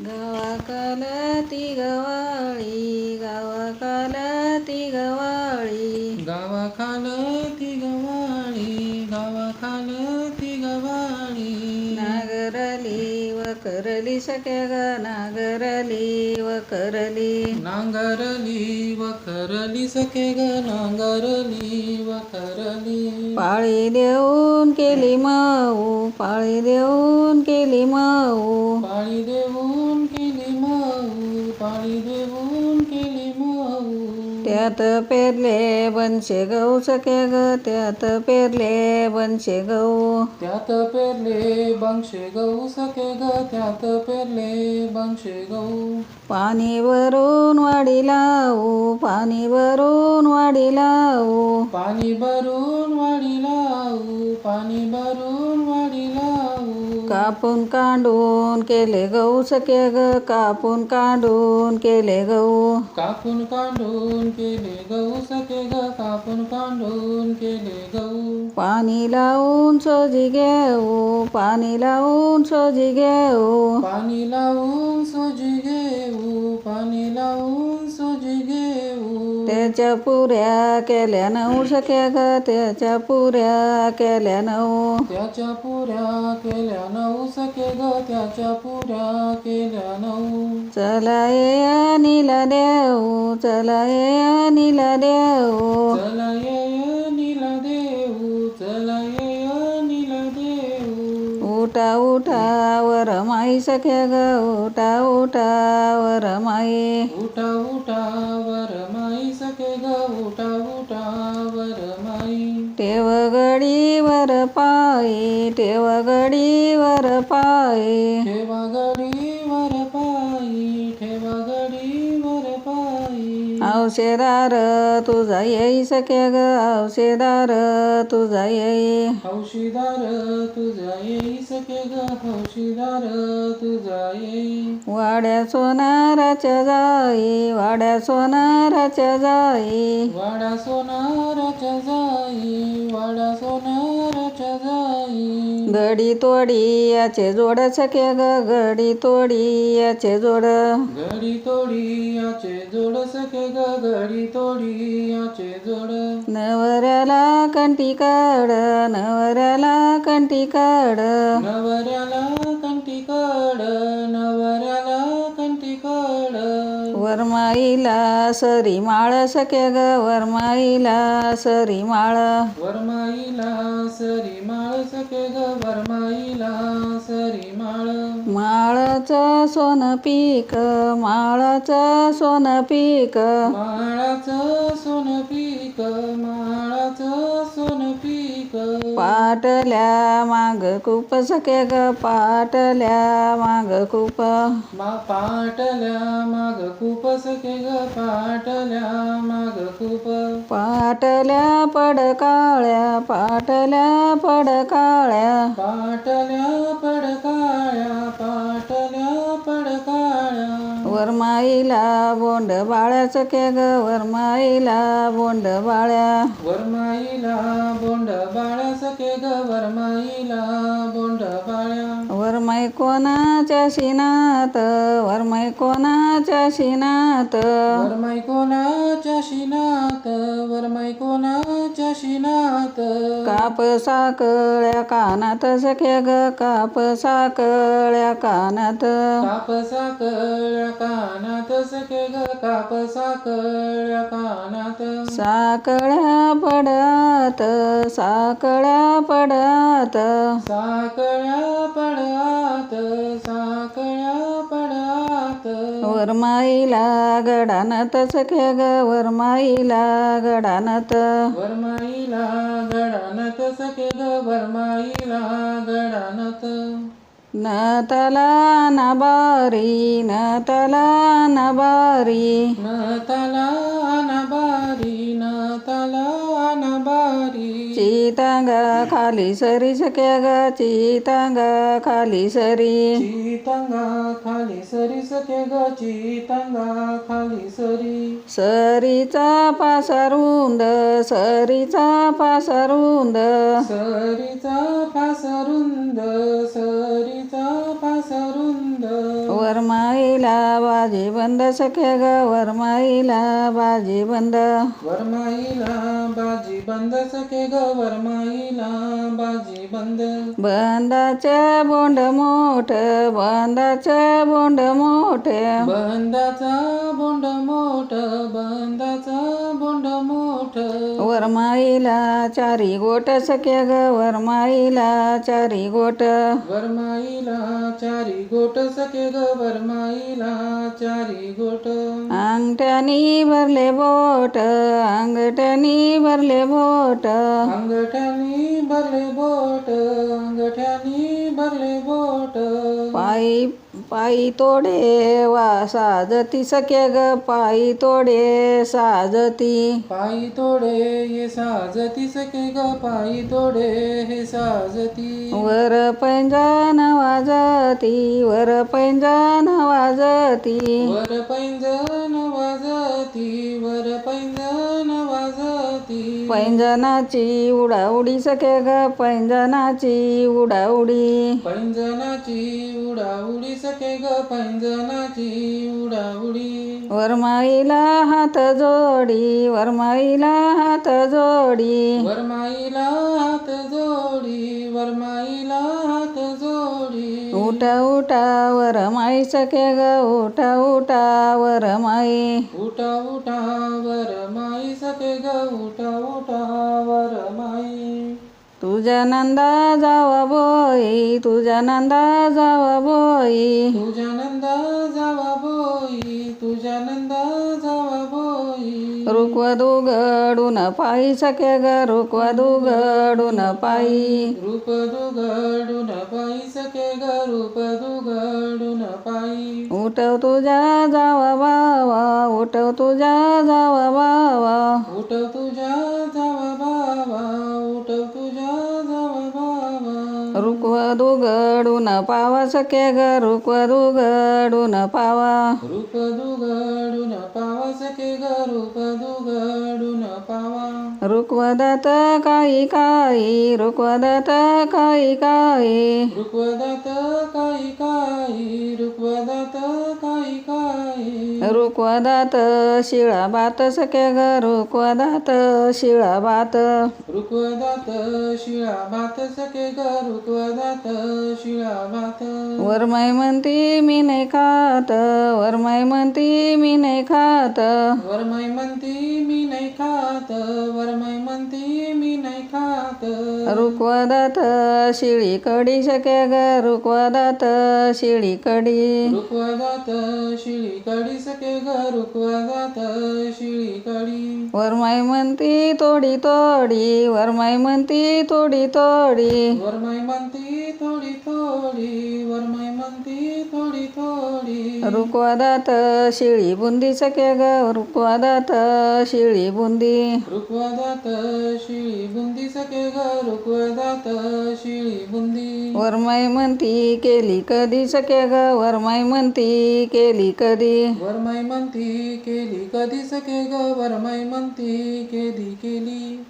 गावाकाल ती गवाळी गावाकाल ती गवाळी. गावाखाल ती गवाळी गावाखाल ती गवाळी. नागरली व करली सख्या ग नागरली व करली. नांगरली व खरली सखे ग नांगरली व खरली पाळी देऊन केली माऊ पाळी देऊन केली माऊ. पाळी केली पाळी देऊन केली माऊ. त्यात पेरले बनशे गहू सखे ग त्यात पेरले बनशे गहू. त्यात पेरले बंगशे गहू सखे ग त्यात पेरले बंगशे गहू. पाणी भरून वाडी लावू पाणी भरून वाडी लावू. पाणी भरून वाडी लावू पाणी भरून कापून कांडून केले गहू सखे ग कापून कांडून केले गहू. कापून काढून केले गहू सखे ग कापून काढून केले गहू. पाणी लावून सोजी घेऊ पाणी लावून सोजी घेऊ. पाणी लावून सोजी घेऊ पाणी लावून त्याच्या पुऱ्या केल्या नऊ सख्या ग त्याच्या पुऱ्या केल्या नऊ. त्याच्या पुऱ्या केल्या नऊ सखे ग त्याच्या पुऱ्या केल्या नऊ. चला ये अनिला देऊ चला ये अनिला देऊ चला ये नीला देऊ चला ये नीला देऊ उठा उठा वर माई सख्या ग उठा उठा वर माई. उठा उठा वर माई सखे ग उठा उठा वर माई ठेव गडीवर पायी ठेव गडीवर पायी. ठेवा पायी औषधार तुझा येई सख्या ग औषधार तुझा येई. हौशीदार तुझा येई सखे ग हौशीदार तुझा येई. वाड्या सोनाराच्या जाई वाड्या सोनाराच्या जाई. वाडा सोनाराच्या जाई वाडा सोनाराच्या जाई. गडी तोडी याचे जोड सख्या ग गडी तोडी याचे जोड. घडी तोडी याचे जोड सखे ग घडी तोडी याचे जोड. नवऱ्याला कंटी काढ नवऱ्याला कंटी काढ. नवऱ्याला कंटी काढ नवऱ्याला वरमाईला सरी माळ सख्या ग वरमाईला सरी माळ. वरमाईला सरी माळ सखे ग वरमाईला सरी माळ. माळाचं सोन पीक माळाचं सोन पीक. माळाचं पाटल्या माग खूप सख्या ग पाटल्या माग खूप. पाटल्या माग खूप सखे ग पाटल्या माग खूप. पाटल्या पडकाळ्या पाटल्या पडकाळ्या. पाटल्या पडकाळ्या पाटल्या पडकाळ्या. वरमाईला बोंड बाळ्याचं के ग वरमाईला बोंड बाळ्या. वरमाईला बोंड बाळ्याचं के ग वरमाईला बोंड बाळ्या. वरमाई कोणाच्या शिनात? वरमाई कोणाच्या शिनात? वरमाई कोणाच्या शिनात? वरमाई कोणाच्या शिनात? काप साकळ्या कानात सख्या ग काप साकळ्या कानात. कापसा कळ्या कानात सखे ग कापसा कळ्या कानात. साकळ्या पडात साकळ्या पडात. साकळ्या साकळ्या पडआत वरमाईला गडानत सख्या ग वरमाईला गडानत. वरमाईला गडानत सखे ग वरमाईला गडानत. नतला नबारी नतला नबारी. न तला चितांगा खाली सरी सख्या ग चितांगा खाली सरी. चितंगा खाली सरी सखे ग चितंगा खाली सरी. सरीचा पासरुंद सरीचा पासरुंद. सरीचा फास रुंद सरीचा फास रुंद वरमा वरमाईला बाजी बंद सखे ग वरमाईला बाजी बंद. वरमाईला बाजी बंद सखे ग वरमाईला बाजी बंद. बंदाचं बोंड मोठ बंदाचं बोंड मोठ. बंदाचा बोंड मोठ बंदाचा बोंड मोठ वरमाईला चारी गोट सखे ग वरमाईला चारी गोट वरमाईला चारी गोट सखे ग वरमाईला चारी गोट अंगठ्यानी भरले बोट अंगठ्यानी भरले बोट. अंगठ्यानी भरले बोट अंगठ्यानी भरले बोट. पायी पायी तोडे वा साजती सखे ग पायी तोडे साजती. पायी तोडे हे साजती सखे ग पायी तोडे हे साजती. वर पैंजण वाजती वर पैंजण वाजती. वर पैंजण वाजती वर पैंजणाची उडाउडी सखे ग पैंजणाची उडाउडी. पैंजणाची उडाउडी सखे ग पैंजणाची उडाउडी. वरमाईला हात जोडी वरमाईला हात जोडी. वरमाईला हात जोडी वरमाईला हात जोडी. उठा उठा वरमाई सखे ग उठा उठा वरमाई उठा उठा वरमाई सखे ग उठा उठा वरमाई तुझ्या नंदा जावा बोई तुझ्या नंदा जावा बोई तुझ्या नंदा गडून पायी सखे ग रुकवधू गडून पायी. रूप दुगडून पायी सखे ग रूप दुगडून पायी. उठव तुझ्या जावा बावा उठव तुझ्या जावा बावा. उठव तुझ्या जावा बाबा उठव तुझ्या जावा बाबा रुकवधू गडून पावा सखे ग रुकवधू गडून पावा. रूप दुगडून पावा सखे ग पावा रुकवदात काही काही रुकवदात काही काही. रुक्वदात काही काही रुक्वदात काही काही. रुकवदात शिळा बात सखे ग रुकवदात शिळा बात रुक्वदात शिळा भात सखे ग रुक्वदात शिळा भात वरमाई म्हणती मी नाही खात. वरमाई म्हणती मी नाही खात. वरमाई म्हणती मी नाही खात. रुकवदात शिळी कडी सखे ग रुकवदात शिळी कडी रुक्वदात शिळी कडी सखे ग रुक्वदात शिळी कडी वरमाई म्हणती तोडी तोडी वरमाई म्हणती तोडी तोडी वरमाई म्हणती थोडी थोडी वरमाई म्हणती थोडी थोडी. रुकवादात शिळी बुंदी सखे ग रुकवादात शिळी बुंदी. रुक्वदात शिळी रुक्वदात शिळी बुंदी. वरमाई म्हणती केली कधी सखे ग वरमाई म्हणती केली कधी? वरमाई म्हणती केली कधी सखे ग वरमाई म्हणती केली केली.